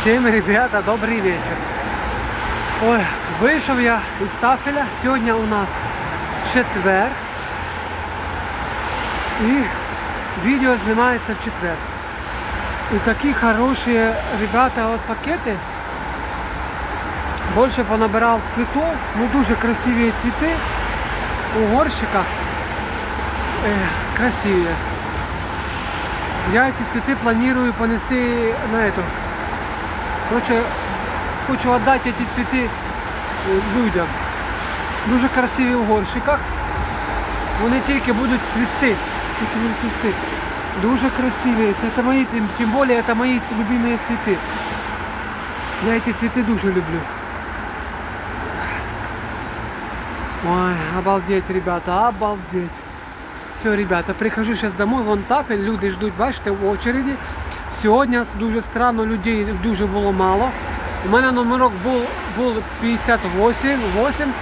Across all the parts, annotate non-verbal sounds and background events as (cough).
Всем, ребята, добрый вечер. Ой, вийшов я із тафеля. Сьогодні у нас четвер. І відео знімається в четвер. І такі хороші ребята от пакети. Більше понабирав цвітов, ну дуже красиві цвіти у горщиках. Е, красиві. Я эти цветы планирую понести на эту. Короче, хочу отдать эти цветы людям. Дуже красиві в горщиках. Вони тільки будуть цвісти. Тільки будуть цвісти. Дуже красиві. Це, мої, тим, більше це мої любимі цвіти. Я ці цвіти дуже люблю. Ой, обалдеть, ребята, обалдеть. Все, ребята, прихожу сейчас домой, вон тафель, люди ждуть, бачите, в очереді. Сьогодні дуже странно, людей дуже було мало. У мене номерок був, був 58, 8.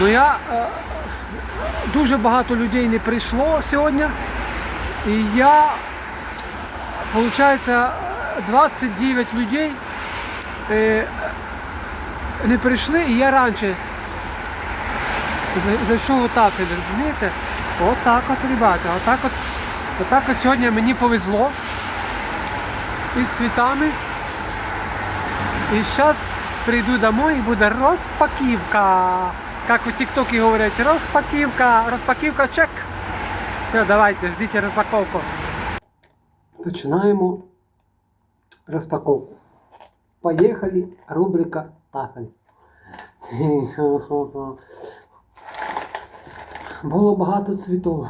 Ну я е, дуже багато людей не прийшло сьогодні. І я, виходить, 29 людей е, не прийшли, і я раніше зайшов тафель, розумієте? От так от, ребята, отак от, отак от сьогодні мені повезло із цвітами. І зараз прийду домой і буде розпаківка. Як у тіктокі говорять, розпаківка, розпаківка чек. Все, давайте, ждіть розпаковку. Починаємо розпаковку. Поїхали, рубрика тафель. (laughs) Було багато цвітів.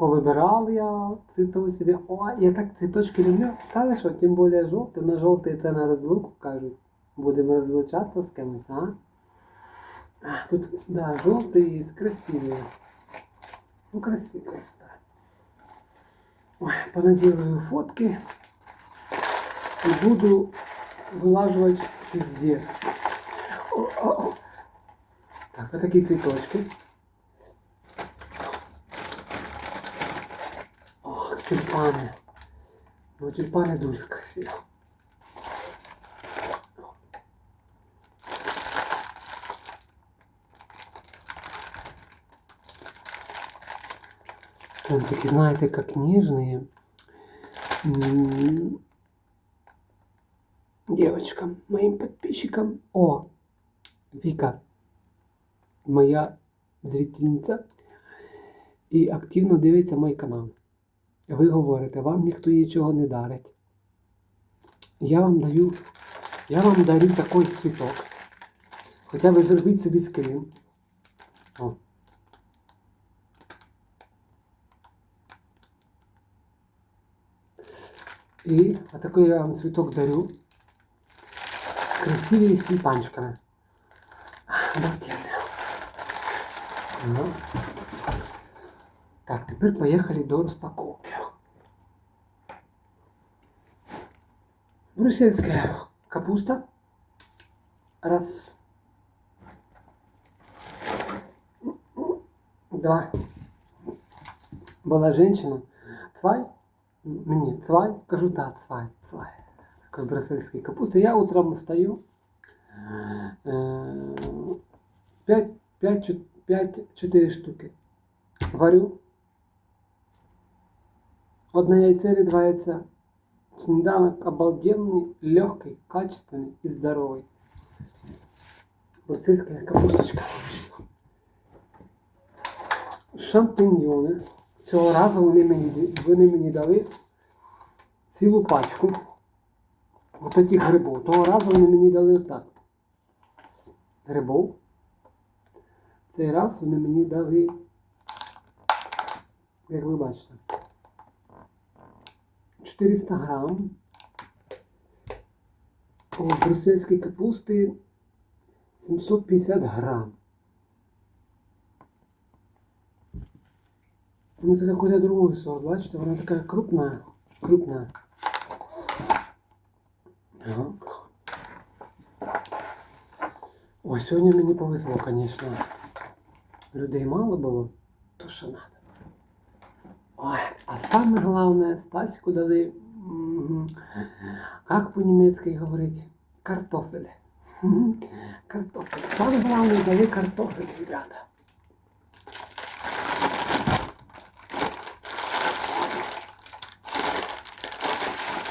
Повибирав я цвітов собі. Ой, я так цвіточки люблю. Та що, тим більше жовтий. На жовтий це на розлуку кажуть. Будемо розлучатися з кимось, а? Тут, да, жовтий є, красивий. Ну, красивий, так. Ой, понаділую фотки і буду вилажувати. О, о, о. Так, ось такі цвіточки. тюльпани. Ну, тюльпани дуже красиві. Там такі, знаєте, как нежные. М, Девочкам, моим подписчикам. О, Вика, моя зрительниця і активно дивиться мій канал. Ви говорите, вам ніхто нічого не дарить. Я вам даю, я вам дарю такий цвіток. Хоча б зробіть собі скрін. О. І отакий я вам цвіток дарю. Красиві з. Ну. Так, тепер поїхали до розпаковки. Брюссельская капуста. Раз. Два. Была женщина. Цвай. Мне цвай. Кажу, да, цвай, цвай. Такой брюссельской капусты. Я утром встаю. э, Пять, пять, пять, четыре штуки. Варю. Одне яйце или два яйца. Сніданок обалденный, легкий, качественный и здоровый. Брюссельская капусточка. Шампіньйони. Цього разу вони мені, вони мені дали цілу пачку. Ось таких грибов. Того разу вони мені дали так. Грибов. Цей раз вони мені дали, як ви бачите, 400 грам. Брюссельської капусти 750 грам. Ну, это какой-то другой сорт, бачите, вона така крупна, крупна. Ага. Ой, сьогодні мені повезло, звісно. Людей мало було, то що. Ой, а саме головне, Стасіку дали Как по-німецьки говорить? Картофель. (laughs) Картофель. Там главное дали картофель, ребята.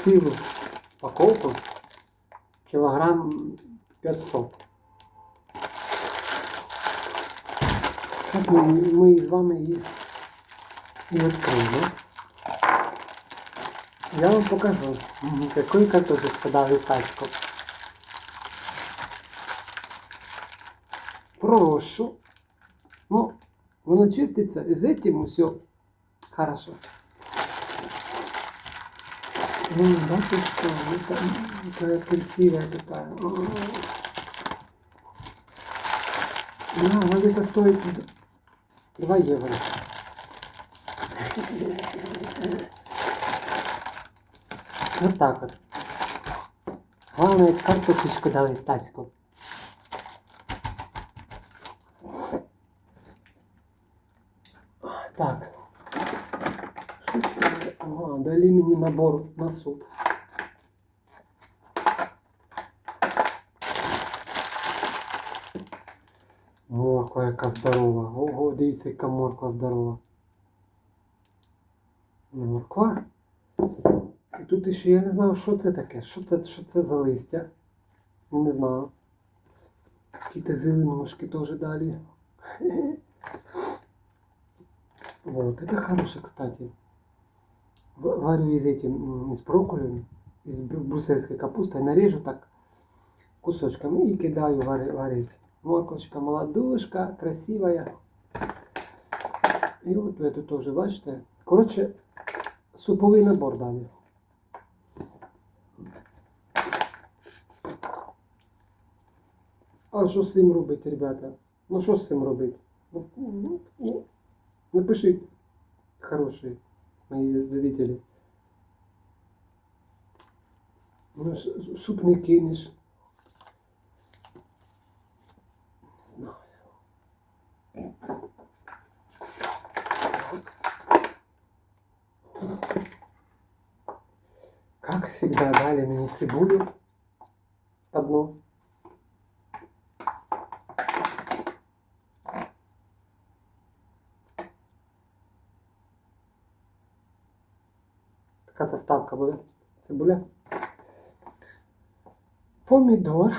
Цілу упаковку кілограм 500. Зараз ми, ми з вами їх і відкриємо. Я вам покажу, м, какой картошек подали тачку. Прошу. Ну, воно чиститься, і з этим все хорошо. Ну, батюшка, это, какая красивая такая. Ой. Да, она где-то стоит 2 евро. Вот так вот. Главное, картошечку дали Стаську. Так. Ага, дали мені набор на суп. Морква яка здорова. Ого, дивіться, яка морква здорова. Морква. І тут ще я не знаю, що це таке. Що це, що це за листя? Ну, не знаю. Якісь зеленушки теж далі. (laughs) Вот, это хороший, кстати. В- Варю из этим, м, с брокколи, из брю- брюссельской капустой, нарежу так кусочками и кидаю вари- варить. Морковочка молодушка, красивая. И вот в эту тоже, бачите. Короче, суповий набор дали. А що з цим робити, ребята? Ну що з цим робити? Ну, ну, ну, Напишіть, хорошие мои зрители. Ну, суп не кинеш. Не знаю. Как всегда дали мне цибулю одну. Така заставка буде. Цибуля. Помидор.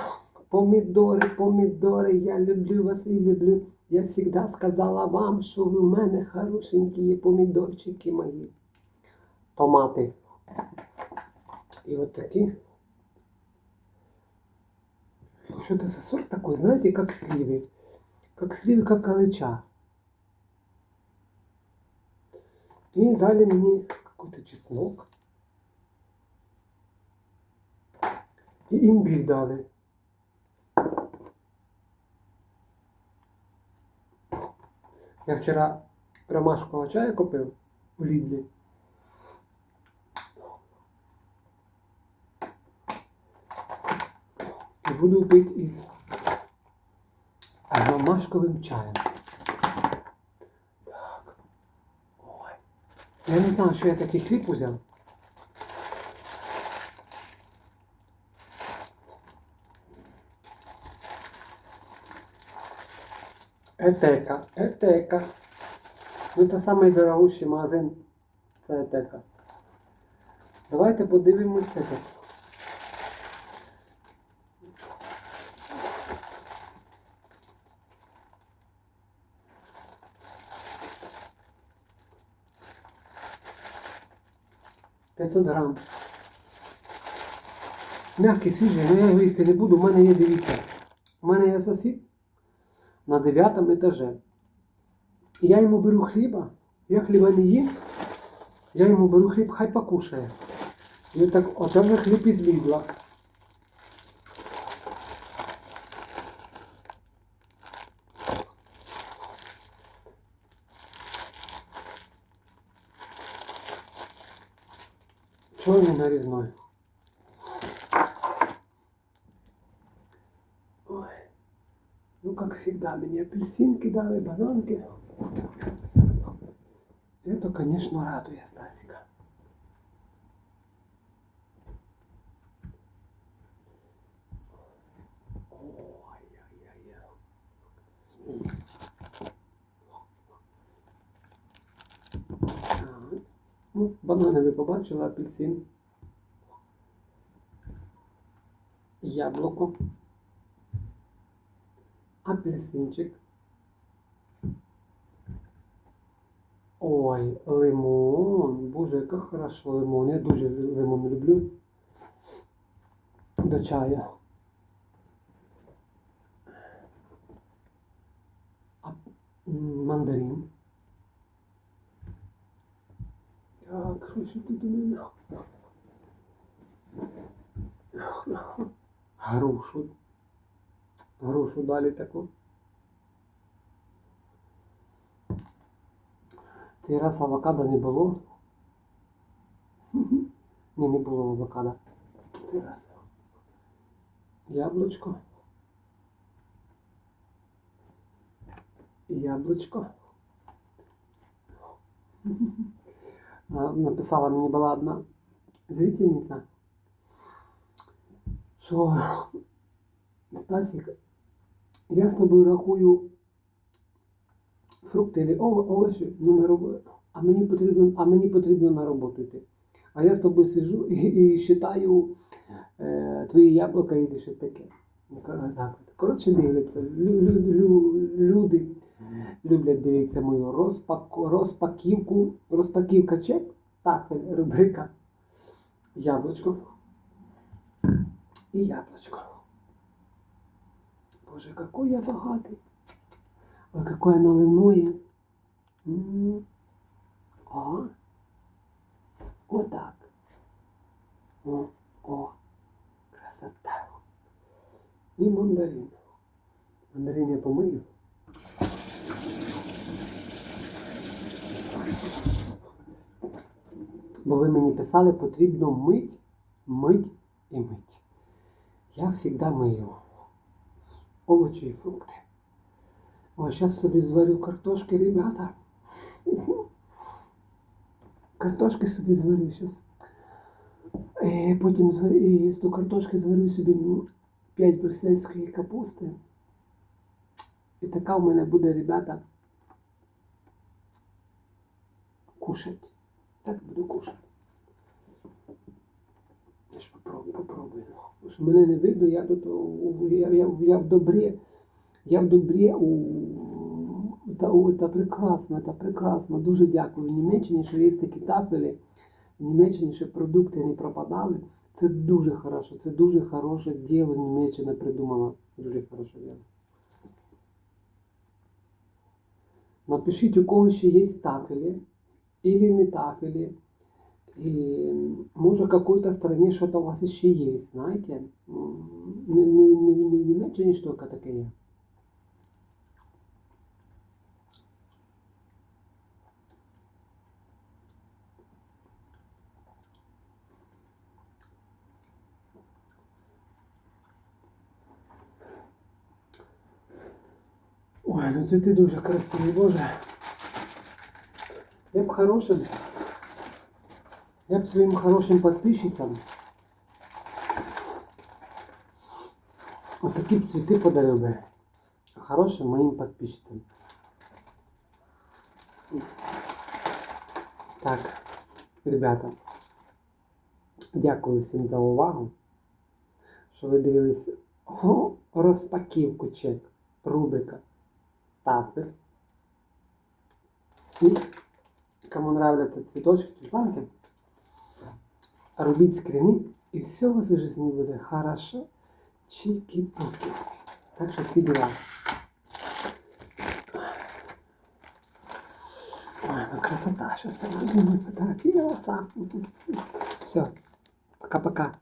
Помидори, помидори, я люблю вас і люблю. Я всегда сказала вам, що ви в мене хорошенькі помідорчики мої. Томати І от такі. Що це за сорт такой, знаете, как сливы. Как сливы, как калыча. И дали мне какой-то чеснок. И имбирь дали. Я вчора ромашкового чаю купив у Лідлі. Буду пити із ромашковим чаєм. Так. Ой. Я не знаю, що я такий хліб взяв. Етека, етека. Ну, це самий дорогущий магазин. Це етека. Давайте подивимося тут. П'ятсот грам. Мягкий, свіжий, але я його їсти не буду. У мене є, дивіться. У мене є сосід на 9 етаже. Я йому беру хліба, я хліба не їм, я йому беру хліб, хай покушає. І отак, оце вже хліб із Лідла. Чорний нарізной. Ой. Ну, как всегда, мне апельсинки дали, бананки. Это, конечно, радует Ну, банани ви побачили, апельсин. Яблуко. Апельсинчик. Ой, лимон. Боже, яка хорошо лимон. Я дуже лимон люблю. До чаю. А, мандарин. Так, тут у мене? Грушу. Грушу далі таку. Цей раз авокадо не було. Ні, не було авокадо. Цей раз. Яблучко. Яблучко. А, Написала мені була одна зрительниця, що Стасік, я з тобою рахую фрукти овочі, ну на роботу. А мені потрібно, а мені потрібно на роботу йти. А я з тобою сижу (laughs) і, і считаю е, твої яблука і щось таке. Кор- так от. Коротше, дивляться. Лю, лю, лю, люди люблять дивитися мою розпаку, розпаківку, розпаківка чек, тафель, рубрика. Яблучко. І яблучко. Боже, какой я богатый. Ой, какое наливное. М. О. Вот. О, о, красота. І мандарин. Мандарин я помию. Бо ви мені писали, потрібно мить, мить і мить. Я завжди мию овочі і фрукти. Ой, зараз собі зварю картошки, ребята. Картошки собі зварю зараз. Е, потім з ту картошки зварю собі 5 брюссельської капусти. І така в мене буде, ребята, кушать. Так буду кушати. Я ж попробую, попробую. Бо що мене не видно, я тут я, я, я в добрі. Я в добрі у та, у, та прекрасно, та прекрасно. Дуже дякую Німеччині, що є такі тафелі. В Німеччині, щоб продукти не пропадали. Це дуже хорошо. Це дуже хороше діло Німеччина придумала. Дуже хороше діло. Напишіть, у кого ще є тафелі, или не тафели. И может в какой-то стране что-то у вас еще есть, знаете? Не, не, не, не в Німеччині ж тільки таке. Ой, ну це ти дуже красивий, Боже. Я б хорошим, я б своим хорошим подписчицам вот такие цветы подарил бы. Хорошим моим подписчицам. Так, ребята, дякую всім за увагу, що ви дивились розпаківку чек, рубрика. І кому нравятся цветочки, тюльпанки, робіть скрини, і все у вас в житті буде хорошо, чики-пуки. Так що такі дела. Ну красота, сейчас я возьму фотографироваться. Все, пока-пока.